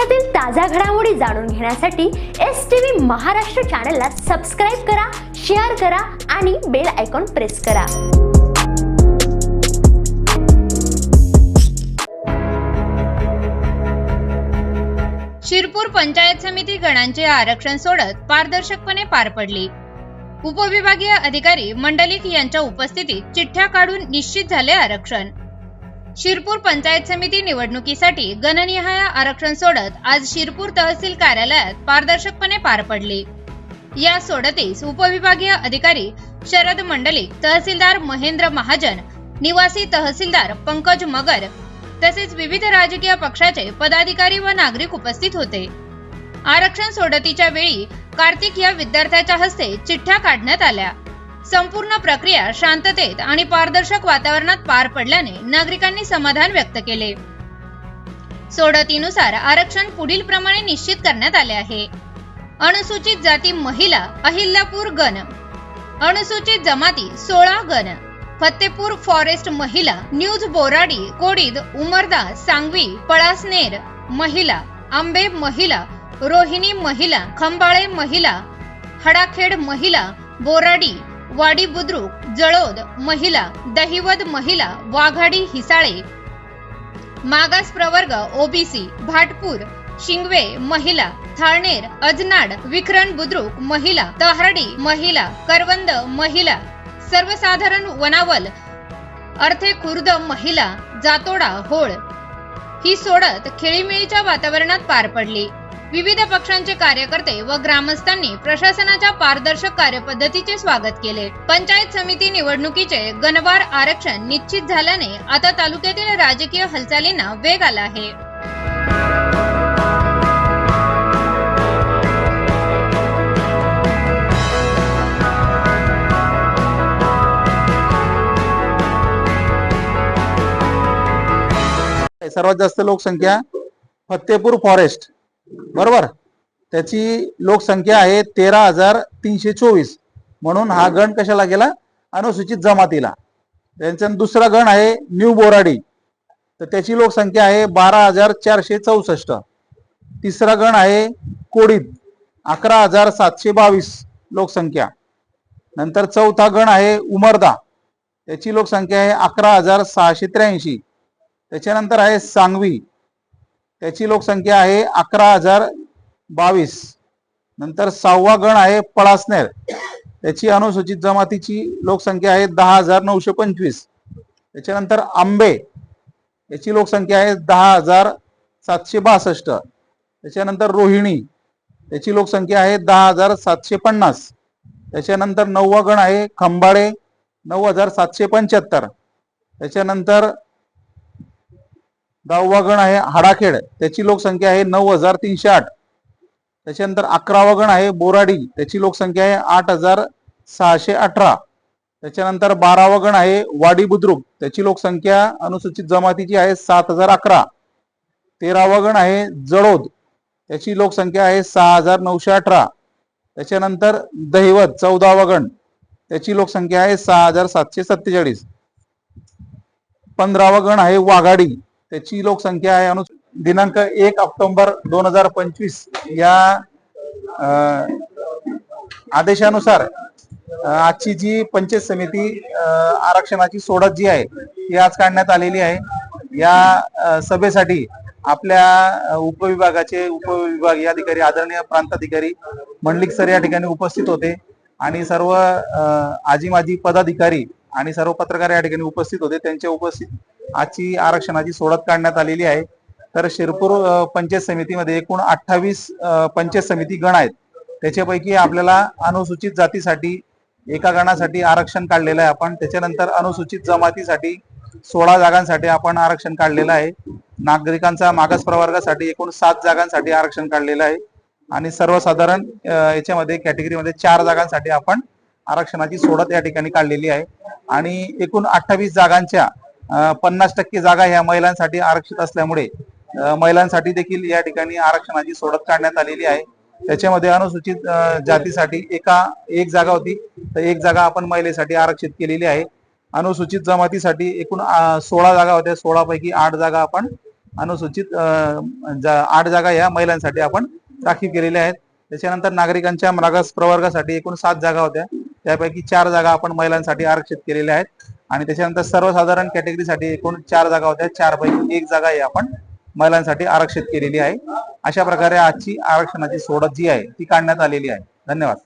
देशातील ताज्या घडामोडी जाणून घेण्यासाठी एस टी व्ही महाराष्ट्र चॅनलला सबस्क्राईब करा शेअर करा आणि बेल आयकॉन प्रेस करा. शिरपूर पंचायत समिती गणांचे आरक्षण सोडत पारदर्शकपणे पार पडली. उपविभागीय अधिकारी मंडलिक यांच्या उपस्थितीत चिठ्ठ्या काढून निश्चित झाले आरक्षण. शिरपूर पंचायत समिती निवडणुकीसाठी गणनिहाय आरक्षण सोडत आज शिरपूर तहसील कार्यालयात पारदर्शकपणे पार पडली. या सोडतीस उपविभागीय अधिकारी शरद मंडलिक तहसीलदार महेंद्र महाजन निवासी तहसीलदार पंकज मगर तसेच विविध राजकीय पक्षाचे पदाधिकारी व नागरिक उपस्थित होते. आरक्षण सोडतीच्या वेळी कार्तिक या विद्यार्थ्याच्या हस्ते चिठ्ठ्या काढण्यात आल्या. संपूर्ण प्रक्रिया शांततेत आणि पारदर्शक वातावरणात पार पडल्याने नागरिकांनी समाधान व्यक्त केले. सोडतीनुसार आरक्षण पुढील प्रमाणे निश्चित करण्यात आले आहे. अनुसूचित जाती महिला अहिल्यापूर गण. अनुसूचित जमाती सोळा गण. फतेपूर फॉरेस्ट महिला न्यूज बोराडी कोडीद उमरदा सांगवी पळासनेर महिला आंबे महिला रोहिणी महिला खंबाळे महिला हडाखेड महिला बोराडी वाडी बुद्रुक जळोद महिला दहिवद महिला वाघाडी हिसाळे. मागास प्रवर्ग ओबीसी भाटपूर शिंगवे महिला थाळनेर अजनाड विखरण बुद्रुक महिला तहारडी महिला करवंद महिला सर्वसाधारण वनावल अर्थे खुर्द महिला जातोडा होळ. ही सोडत खेळीमेळीच्या वातावरणात पार पडली. विविध पक्षांचे कार्यकर्ते व ग्रामस्थांनी प्रशासनाच्या पारदर्शक कार्यपद्धतीचे स्वागत केले. पंचायत समिती निवडणुकीचे गणवार आरक्षण निश्चित झाल्याने आता तालुक्यातील राजकीय हालचालींना वेग आला आहे. सर्वात जास्त लोकसंख्या फत्तेपूर फॉरेस्ट बरोबर? त्याची लोकसंख्या आहे तेरा हजार तीनशे चोवीस. म्हणून हा गण कशाला गेला? अनुसूचित जमातीला. त्यांचा दुसरा गण आहे न्यू बोराडी. तर त्याची लोकसंख्या आहे बारा हजार चारशे चौसष्ट. तिसरा गण आहे कोडीत. अकरा हजार सातशे बावीस लोकसंख्या. नंतर चौथा गण आहे उमरदा. त्याची लोकसंख्या आहे अकरा हजार सहाशे त्र्याऐंशी. त्याच्यानंतर आहे सांगवी. त्याची लोकसंख्या आहे अकरा हजार बावीस. नंतर सहावा गण आहे पळासनेर. त्याची अनुसूचित जमातीची लोकसंख्या आहे दहा हजार नऊशे पंचवीस. त्याच्यानंतर आंबे. याची लोकसंख्या आहे दहा हजार सातशे बासष्ट. त्याच्यानंतर रोहिणी. त्याची लोकसंख्या आहे दहा हजार सातशे पन्नास. त्याच्यानंतर नववा गण आहे खंबाळे. नऊ हजार सातशे पंच्याहत्तर. त्याच्यानंतर दहावा गण आहे हाडाखेड. त्याची लोकसंख्या आहे नऊ हजार तीनशे आठ. त्याच्यानंतर अकरावा गण आहे बोराडी. त्याची लोकसंख्या आहे आठ हजार सहाशे अठरा. त्याच्यानंतर बारावा गण आहे वाडी बुद्रुक. त्याची लोकसंख्या अनुसूचित जमातीची आहे सात हजार अकरा. तेरावा गण आहे जळोद. त्याची लोकसंख्या आहे सहा हजार नऊशे अठरा. त्याच्यानंतर दहिवत चौदावा गण. त्याची लोकसंख्या आहे सहा हजार सातशे सत्तेचाळीस. पंधरावा गण आहे वाघाडी. त्याची लोकसंख्या आहे अनु दिनांक एक ऑक्टोबर दोन हजार पंचवीस या अं, आदेशानुसार आजची जी पंचायत समिती आरक्षणाची सोडत जी आहे ती आज काढण्यात आलेली आहे. या सभेसाठी आपल्या उपविभागाचे उपविभागीय अधिकारी आदरणीय प्रांताधिकारी मंडलिक सर या ठिकाणी उपस्थित होते. आणि सर्व आजी माजी पदाधिकारी आणि सर्व पत्रकार या ठिकाणी उपस्थित होते. त्यांच्या उपस्थित आजची आरक्षणाची सोडत काढण्यात आलेली आहे. तर शिरपूर पंचायत समितीमध्ये एकूण अठ्ठावीस पंचायत समिती गण आहेत. त्याच्यापैकी आपल्याला अनुसूचित जातीसाठी एका गणासाठी आरक्षण काढलेलं आहे आपण. त्याच्यानंतर अनुसूचित जमातीसाठी सोळा जागांसाठी आपण आरक्षण काढलेलं आहे. नागरिकांचा मागास प्रवर्गासाठी एकूण सात जागांसाठी आरक्षण काढलेलं आहे. आणि सर्वसाधारण याच्यामध्ये कॅटेगरीमध्ये चार जागांसाठी आपण आरक्षणाची सोडत या ठिकाणी काढलेली आहे. आणि एकूण अठ्ठावीस जागांच्या पन्नास टक्के जागा ह्या महिलांसाठी आरक्षित असल्यामुळे महिलांसाठी देखील या ठिकाणी आरक्षणाची सोडत काढण्यात आलेली आहे. त्याच्यामध्ये अनुसूचित जातीसाठी एका एक जागा होती. तर एक जागा आपण महिलेसाठी आरक्षित केलेली आहे. अनुसूचित जमातीसाठी एकूण सोळा जागा होत्या. सोळा पैकी आठ जागा आपण अनुसूचित जा- आठ जागा या महिलांसाठी आपण राखीव केलेल्या आहेत. त्याच्यानंतर नागरिकांच्या मागास प्रवर्गासाठी एकूण सात जागा होत्या. त्यापैकी चार जागा आपण महिलांसाठी आरक्षित केलेल्या आहेत. आणि त्याच्यानंतर सर्वसाधारण कॅटेगरीसाठी एकूण चार जागा होत्या. चार पैकी एक जागा ही आपण महिलांसाठी आरक्षित केलेली आहे. अशा प्रकारे आजची आरक्षणाची सोडत जी आहे ती काढण्यात आलेली आहे. धन्यवाद.